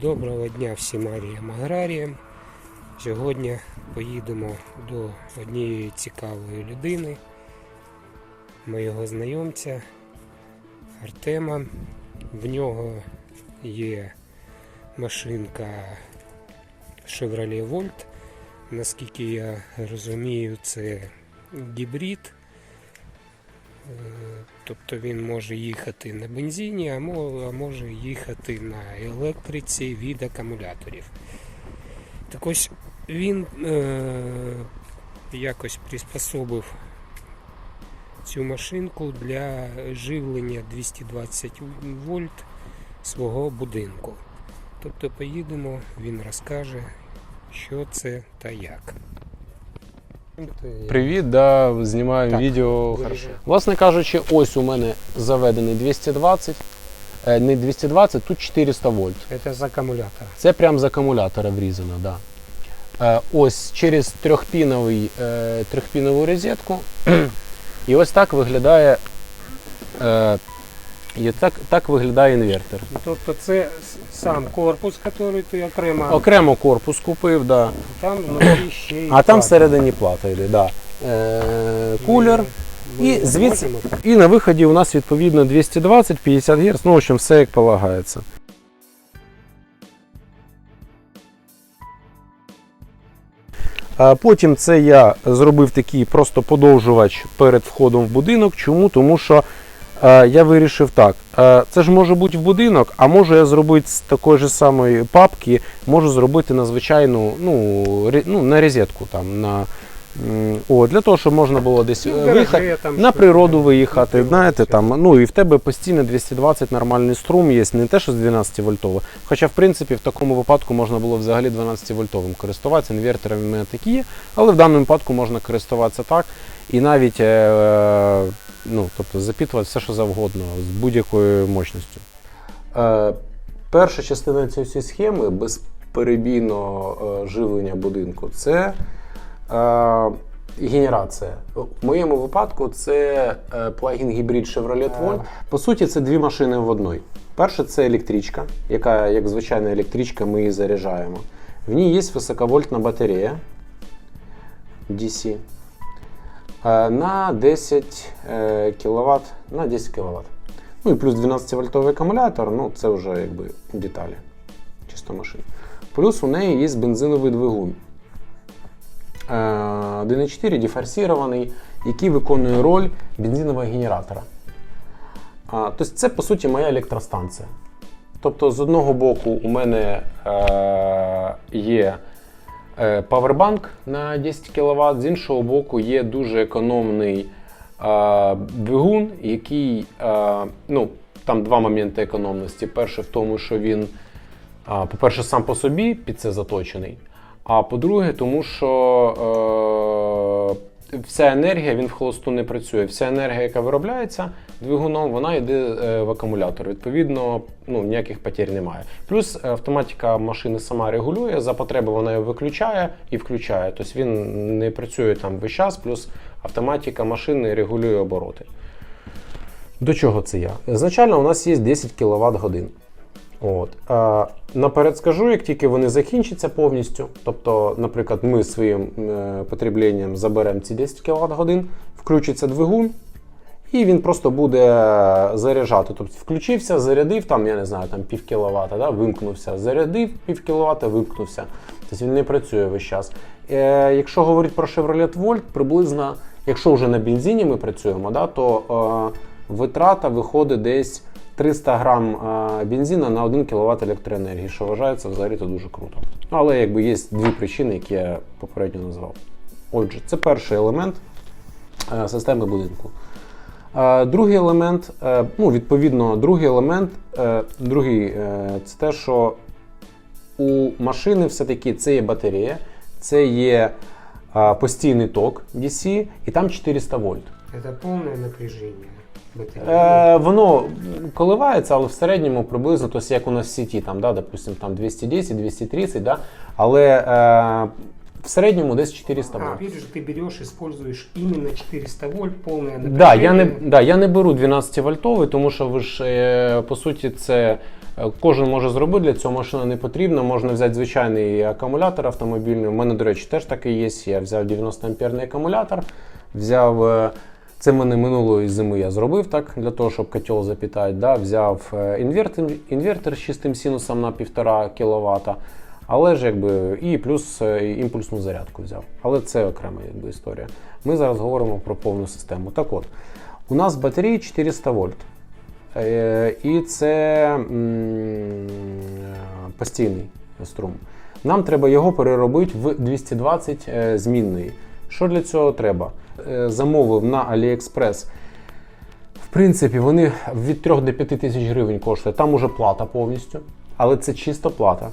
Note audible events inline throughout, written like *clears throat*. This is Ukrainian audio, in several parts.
Доброго дня всім агріям аграріям. Сьогодні поїдемо до однієї цікавої людини, моєго знайомця Артема. В нього є машинка Chevrolet Volt. Наскільки я розумію, це гібрид. Тобто він може їхати на бензині, а може їхати на електриці від акумуляторів. Так ось він е, якось приспособив цю машинку для живлення 220 вольт свого будинку. Тобто поїдемо, він розкаже, що це та як. Привіт, да, знімаю Так, відео. виріжу. Власне кажучи, ось у мене заведений 220, е, не 220, тут 400 вольт. Це з акумулятора. Це прямо з акумулятора врізано, да. Е, ось через трьохпіновий, е, трьохпінову розетку. *clears throat* І ось так виглядає. І так, так виглядає інвертор. Тобто це сам корпус, який ти окремо, Окремо корпус купив, да. там внутрі ще й а там всередині плата йде. Да. Е, кулер. І звідси- І на виході у нас відповідно 220-50 Гц, ну, в общем, все як полагається. Потім це я зробив такий просто подовжувач перед входом в будинок. Чому? Тому що я вирішив так. Е, це ж може бути в будинок, а можу я зробити з такої ж самої папки, можу зробити на звичайну, ну, ну на розетку там. На, о, для того, щоб можна було десь Ну, е, виїхати. там На щось природу там, виїхати, на знаєте, там, ну і в тебе постійно 220 нормальний струм є, не те, що з 12 вольтового. Хоча, в принципі, в такому випадку можна було взагалі 12 вольтовим користуватися, інверторами в мене такі є, але в даному випадку можна користуватися так і навіть е, ну, тобто, запітувати все, що завгодно, з будь-якою мощністю. Е, перша частина цієї схеми безперебійного е, живлення будинку це е, генерація. В моєму випадку це е, плагін гібрид Chevrolet Volt. По суті, це дві машини в одній. Перша це електричка, яка, як звичайна електричка, ми її заряджаємо. В ній є високовольтна батарея DC е, на 10 кВт, на 10 кВт. Ну і плюс 12-вольтовий акумулятор, ну це вже якби деталі. Чисто машина. Плюс у неї є бензиновий двигун. Е, 1.4 дефорсірований, який виконує роль бензинового генератора. Тобто це, по суті, моя електростанція. Тобто, з одного боку, у мене е, є е, павербанк на 10 кВт, з іншого боку, є дуже економний е, двигун, який, е, ну, там два моменти економності. Перше в тому, що він, е, по-перше, сам по собі під це заточений. А по-друге, тому що е, вся енергія він в холосту не працює. Вся енергія, яка виробляється двигуном, вона йде е, в акумулятор. Відповідно, ну, ніяких потерь немає. Плюс автоматика машини сама регулює, за потреби вона його виключає і включає. Тобто він не працює там весь час, плюс автоматика машини регулює обороти. До чого це я? Значально у нас є 10 кВт годин. От. А, наперед скажу, як тільки вони закінчаться повністю, тобто, наприклад, ми своїм е, потребленням заберемо ці 10 кВт годин, включиться двигун, і він просто буде заряджати. Тобто включився, зарядив, там, я не знаю, там пів кіловата, да, вимкнувся, зарядив пів кіловата, вимкнувся. Тобто він не працює весь час. Е, якщо говорити про Chevrolet Volt, приблизно, якщо вже на бензині ми працюємо, да, то е, витрата виходить десь 300 грам е, бензина на 1 кВт електроенергії, що вважається взагалі то дуже круто. Ну, Але якби є дві причини, які я попередньо назвав. Отже, це перший елемент е, системи будинку. Е, Другий елемент, ну, відповідно, другий елемент, другий, це те, що у машини все-таки це є батарея, це є постійний ток DC, і там 400 вольт. Це повне напряження. Батареї. Е, воно коливається, але в середньому приблизно, тобто як у нас в сіті, там, да, допустим, там 210, 230, да, але е, в середньому десь 400 А, вольт. видишь, ты берешь, используешь именно 400 вольт, полное напряжение. Да, я не, да, я не беру 12 вольтовий, тому що ви ж, е, по суті, це Е, Кожен може зробити, для цього машина не потрібна. Можна взяти звичайний акумулятор автомобільний. У мене, до речі, теж такий є. Я взяв 90 амперний акумулятор, взяв. Це мене минулої зими я зробив так, для того, щоб котел запітати. Да? Взяв інвертор, інвертор з чистим синусом на 1,5 кВт. Але ж якби і плюс е, імпульсну зарядку взяв. Але це окрема якби, історія. Ми зараз говоримо про повну систему. Так от, у нас батареї 400 вольт. Е, І це постійний струм. Нам треба його переробити в 220 е, змінний. Що для цього треба? Е, Замовив на AliExpress. В принципі, вони від 3 до 5 тисяч гривень коштує. Там уже плата повністю, але це чисто плата.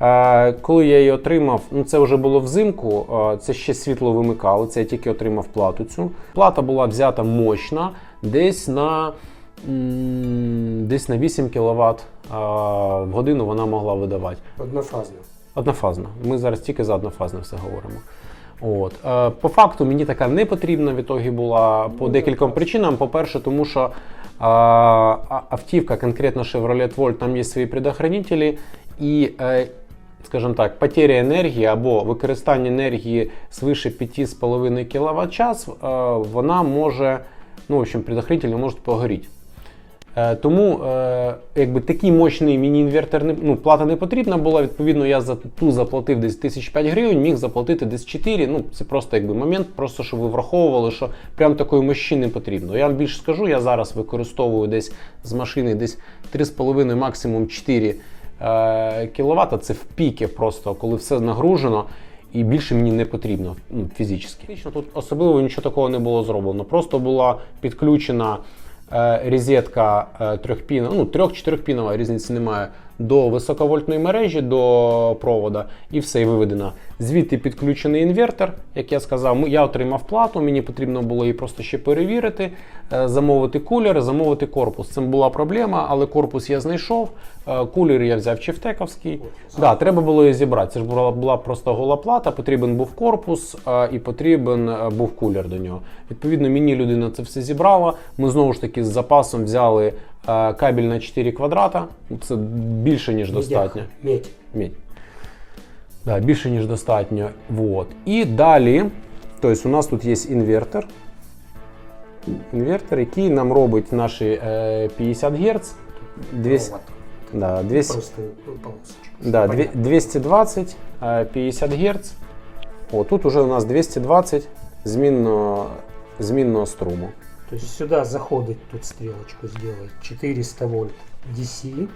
Е, Коли я її отримав, ну це вже було взимку, е, це ще світло вимикало, це я тільки отримав плату цю. Плата була взята мощна, десь на, десь на 8 кВт в годину вона могла видавати. Однофазно. Однофазна. Ми зараз тільки за однофазне все говоримо. От. Е, По факту мені така не потрібна в ітогі була по декільком причинам. По-перше, тому що е, а- автівка, конкретно Chevrolet Volt, там є свої предохранителі, і, е, скажімо так, потеря енергії або використання енергії свише 5,5 кВт час, вона може, ну, в общем, предохранителі можуть погоріти. Е, Тому е, якби такий мощний міні-інвертор ну, плата не потрібна була. Відповідно, я за ту заплатив десь 1005 гривень, міг заплатити десь 4. Ну, це просто якби момент, просто щоб ви враховували, що прям такої мощі не потрібно. Я вам більше скажу, я зараз використовую десь з машини десь 3,5, максимум 4 е, кВт. Це в піки просто, коли все нагружено. І більше мені не потрібно ну, фізично. Тут особливо нічого такого не було зроблено. Просто була підключена розетка е, трьохпінова, ну трьох-чотирьохпінова різниці немає до високовольтної мережі, до провода, і все і виведено. Звідти підключений інвертор. Як я сказав, я отримав плату, мені потрібно було її просто ще перевірити, е, замовити кулер, замовити корпус. Це була проблема, але корпус я знайшов. е, Кулер я взяв чефтековський. Да, треба було її зібрати. Це ж була, була просто гола плата, потрібен був корпус е, і потрібен був кулер до нього. Відповідно, мені людина це все зібрала. Ми знову ж таки з запасом взяли кабель на 4 квадрата. Це більше ніж достатньо. Медь. Медь. Да, більше ніж достатньо. Вот. І далі, тобто у нас тут є інвертор. Інвертор, який нам робить наші е, 50 Гц. 200, Провод. да, 200, Просто ну, полосочка. да, дві- Понятно. 220, е, 50 Гц. О, тут уже у нас 220 змінного, змінного струму. То есть сюда заходить, тут стрелочку сделать. 400 вольт DC,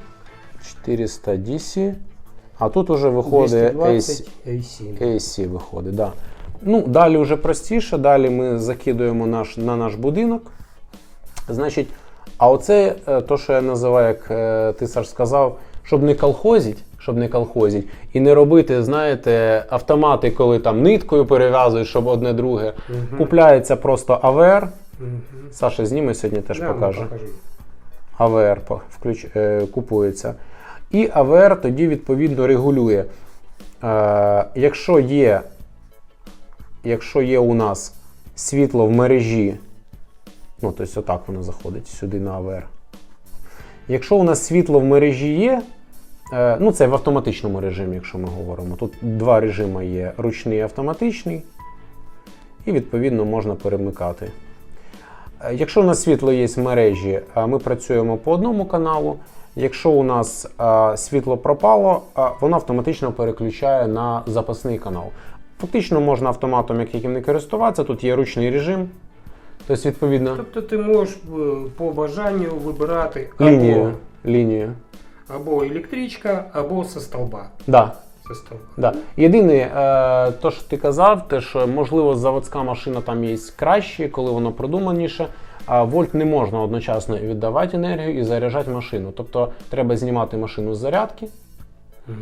400 DC. А тут уже виходить AC. 220 AC. AC виходить, да. Ну, далі вже простіше, далі ми закидуємо наш, на наш будинок. Значить, а оце е, то, що я називаю, як е, ти Саш сказав, щоб не колхозить, щоб не колхозить, і не робити, знаєте, автомати, коли там ниткою перев'язують, щоб одне друге. Мгм. Купляється просто АВР. Мгм. Саша зніме сьогодні теж Да, ну, покаже. АВР включ, е, купується. І АВР тоді відповідно регулює. Е, якщо, є, якщо є у нас світло в мережі, ну тобто отак воно заходить сюди на АВР. Якщо у нас світло в мережі є, е, ну це в автоматичному режимі, якщо ми говоримо. Тут два режими є: ручний і автоматичний, і відповідно можна перемикати. Е, Якщо у нас світло є в мережі, е, ми працюємо по одному каналу. Якщо у нас е, світло пропало, е, воно автоматично переключає на запасний канал. Фактично можна автоматом як яким не користуватися. Тут є ручний режим. Тобто, відповідно, Тобто ти можеш е, по бажанню вибирати лінію. або, лінію. або електричка, або со столба. Да, да. Єдине, е, то, що ти казав, те, що можливо заводська машина там є краще, коли воно продуманіше. А вольт не можна одночасно віддавати енергію і заряджати машину. Тобто треба знімати машину з зарядки.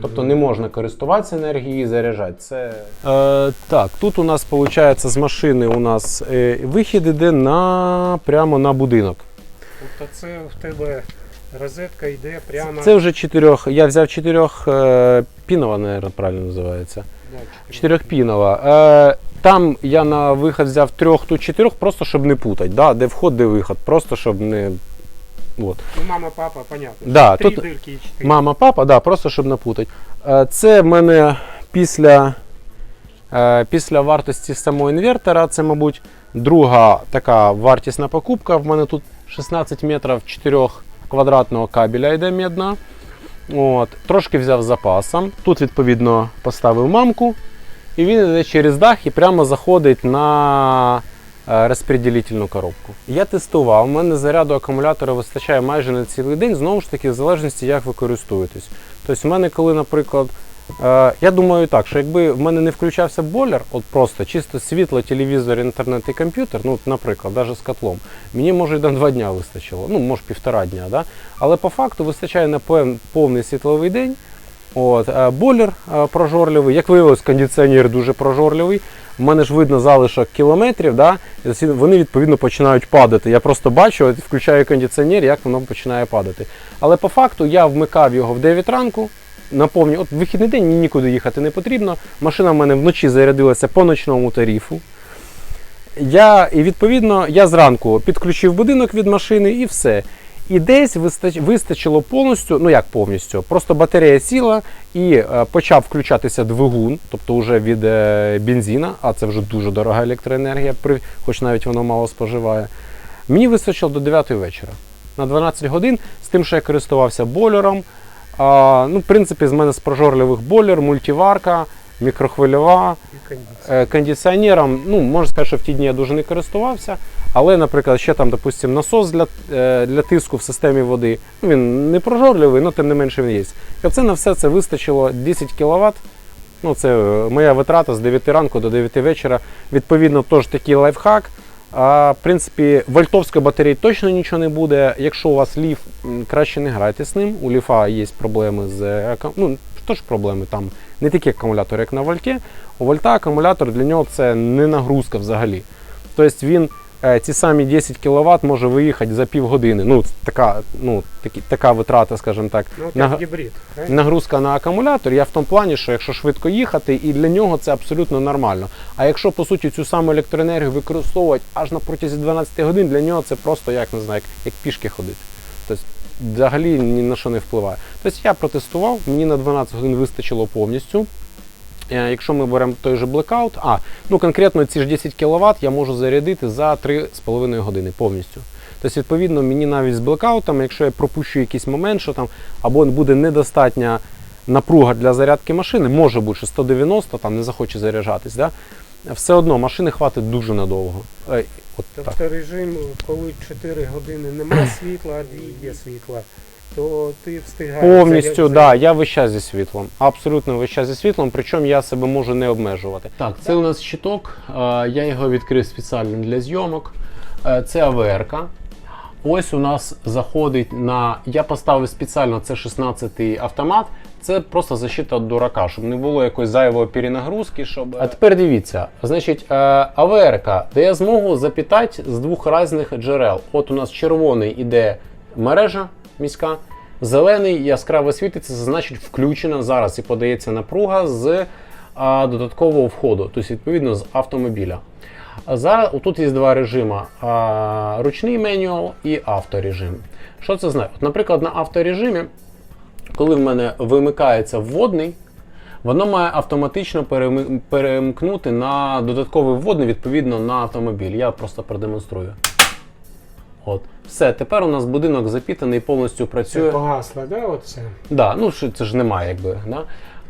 Тобто не можна користуватися енергією і заряджати. Це е, так. Тут у нас виходить з машини у нас е, вихід іде на прямо на будинок. Тобто це в тебе розетка йде прямо. Це вже чотирьох. Я взяв чотирьох е, пінова, мабуть, правильно називається. Да, чотири. Чотирьохпінова. Е, там я на вихід взяв трьох, тут чотирьох, просто щоб не путати. Да? Де вход, де виход. Просто щоб не. От. Ну, мама, папа, понятно. Да, Три тут- дырки и четыре. Мама, папа, да, просто щоб не путати. Е, Це в мене після, після вартості самого інвертора, це, мабуть, друга така вартісна покупка. В мене тут 16 метрів 4 квадратного кабеля йде мідна. От, трошки взяв запасом. Тут, відповідно, поставив мамку. І він йде через дах і прямо заходить на е, коробку. Я тестував, у мене заряду акумулятора вистачає майже на цілий день, знову ж таки, в залежності, як ви користуєтесь. Тобто, в мене, коли, наприклад, я думаю так, що якби в мене не включався бойлер, от просто чисто світло, телевізор, інтернет і комп'ютер, ну, наприклад, навіть з котлом, мені може і на два дня вистачило, ну, може півтора дня, да? але по факту вистачає на повний світловий день. От, е, бойлер е, прожорливий, як виявилось, кондиціонер дуже прожорливий. У мене ж видно залишок кілометрів, да? вони відповідно починають падати. Я просто бачу, включаю кондиціонер, як воно починає падати. Але по факту я вмикав його в 9 ранку. Наповню, от в вихідний день нікуди їхати не потрібно. Машина в мене вночі зарядилася по ночному тарифу. Я, і відповідно, я зранку підключив будинок від машини і все. І десь вистач, вистачило повністю, ну як повністю, просто батарея сіла і е, почав включатися двигун, тобто вже від е, бензина, а це вже дуже дорога електроенергія, хоч навіть воно мало споживає. Мені вистачило до 9 вечора на 12 годин з тим, що я користувався бойлером. А, ну, в принципі, з мене з прожорливих бойлер, мультиварка, мікрохвильова. И. Е, Кондиціонером, ну, можна сказати, що в ті дні я дуже не користувався. Але, наприклад, ще там, допустим, насос для, е, для тиску в системі води. Ну, він не прожорливий, але тим не менше він є. І оце на все це вистачило 10 кВт. Ну, це е, моя витрата з 9 ранку до 9 вечора. Відповідно, теж такий лайфхак. В принципі, вольтовської батареї точно нічого не буде. Якщо у вас ліф, краще не грайте з ним. У ліфа є проблеми з ну, теж проблеми там не такі акумулятори, як на вольті. У вольта акумулятор для нього це не нагрузка взагалі. Тобто він ці самі 10 кВт може виїхати за півгодини. Ну, така, ну, такі, така витрата, скажімо так. Ну, Наг- как Нагрузка на акумулятор, я в тому плані, що якщо швидко їхати, і для нього це абсолютно нормально. А якщо по суті цю саму електроенергію використовувати аж на протязі 12 годин, для нього це просто як не знаю, як, як пішки ходити. Тобто взагалі ні на що не впливає. Тобто я протестував, мені на 12 годин вистачило повністю. Е, Якщо ми беремо той же Blackout, а ну конкретно ці ж 10 кВт я можу зарядити за 3,5 години повністю. Тобто, відповідно, мені навіть з блекаутами, якщо я пропущу якийсь момент, що там або буде недостатня напруга для зарядки машини, може бути, що 190 там не захоче заряджатись, да? все одно машини хватить дуже надовго. Е, От так. Тобто режим, коли 4 години немає світла, а 2 є світла, то ти встигаєш. Повністю, заряд- да, я весь час зі світлом. Абсолютно весь час зі світлом, причому я себе можу не обмежувати. Так, це у нас щиток. е, Я його відкрив спеціально для зйомок. Е, Це АВР-ка. Ось у нас заходить на. Я поставив спеціально це 16-й автомат. Це просто защита від дурака, щоб не було якоїсь зайвої перенагрузки. Щоб... А тепер дивіться, значить, е, АВР-ка дає змогу запітати з двох різних джерел. От у нас червоний іде мережа міська, зелений яскраво світиться, це значить включена зараз і подається напруга з а, додаткового входу, тобто відповідно з автомобіля. Зараз тут є два режими: а, ручний менюал і авторежим. Що це значить? От, наприклад, на авторежимі, коли в мене вимикається вводний, воно має автоматично перемкнути на додатковий вводний відповідно на автомобіль. Я просто продемонструю. От. Все, тепер у нас будинок запітаний, повністю працює. Це погасло, да, оце? Да, ну що це ж немає, якби. Да?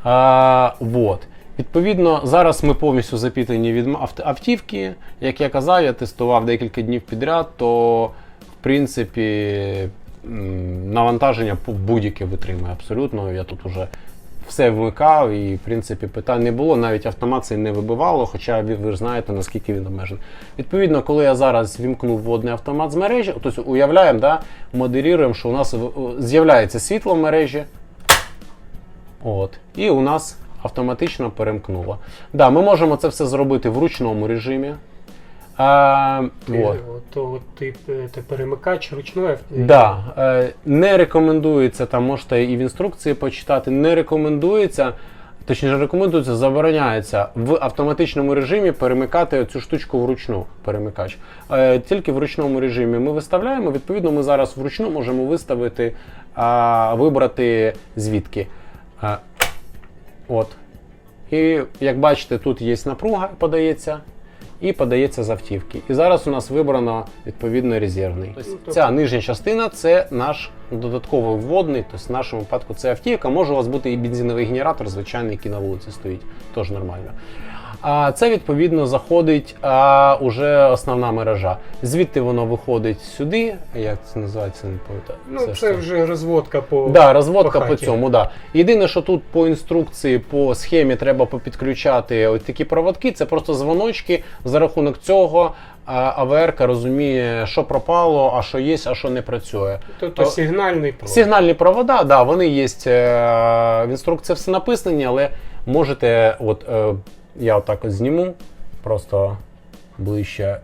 А, вот. Відповідно, зараз ми повністю запітані від автівки. Як я казав, я тестував декілька днів підряд, то в принципі навантаження будь-яке витримує абсолютно. Я тут уже все вмикав і в принципі питань не було. Навіть автомат цей не вибивало, хоча ви, ж знаєте наскільки він обмежений. Відповідно, коли я зараз вімкнув водний автомат з мережі, тобто уявляємо, да, моделюємо, що у нас з'являється світло в мережі. От. І у нас автоматично перемкнуло. Да, ми можемо це все зробити в ручному режимі. А, Ти, от. от, то ти, е, ти перемикач ручної. Да, е, не рекомендується, там можете і в інструкції почитати, не рекомендується точніше рекомендується, забороняється в автоматичному режимі перемикати цю штучку вручну. Перемикач. Е, тільки в ручному режимі ми виставляємо. Відповідно, ми зараз вручну можемо виставити, а, вибрати звідки. От. І як бачите, тут є напруга, подається, і подається з автівки. І зараз у нас вибрано відповідно резервний. Тобто ця нижня частина це наш додатковий вводний, тобто в нашому випадку це автівка. Може у вас бути і бензиновий генератор, звичайний, який на вулиці стоїть, теж нормально. А це відповідно заходить а, уже основна мережа. Звідти воно виходить сюди. Як це називається? Не пам'ятаю. Ну, ж це вже розводка по. Да, розводка по по, цьому, да. Єдине, що тут по інструкції, по схемі треба попідключати ось такі проводки, це просто дзвоночки. За рахунок цього а, розуміє, що пропало, а що є, а що не працює. Тобто То- сигнальний провод. Сигнальні провода, да, вони є е, в інструкції все написані, але можете, от е, я отак от зніму, просто ближче.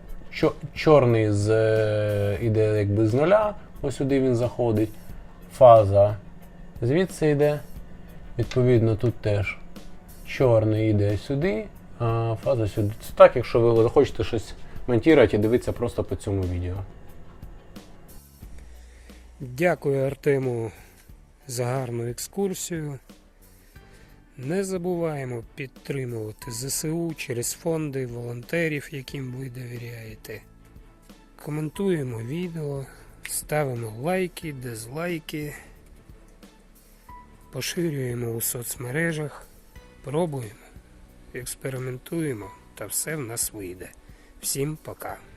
Чорний з, е, іде якби з нуля, ось сюди він заходить. Фаза звідси йде. Відповідно, тут теж чорний йде сюди, а фаза сюди. Це так, якщо ви захочете щось монтувати і дивитися просто по цьому відео. Дякую Артему за гарну екскурсію. Не забуваємо підтримувати ЗСУ через фонди волонтерів, яким ви довіряєте. Коментуємо відео, ставимо лайки, дизлайки, поширюємо у соцмережах, пробуємо, експериментуємо та все в нас вийде. Всім пока!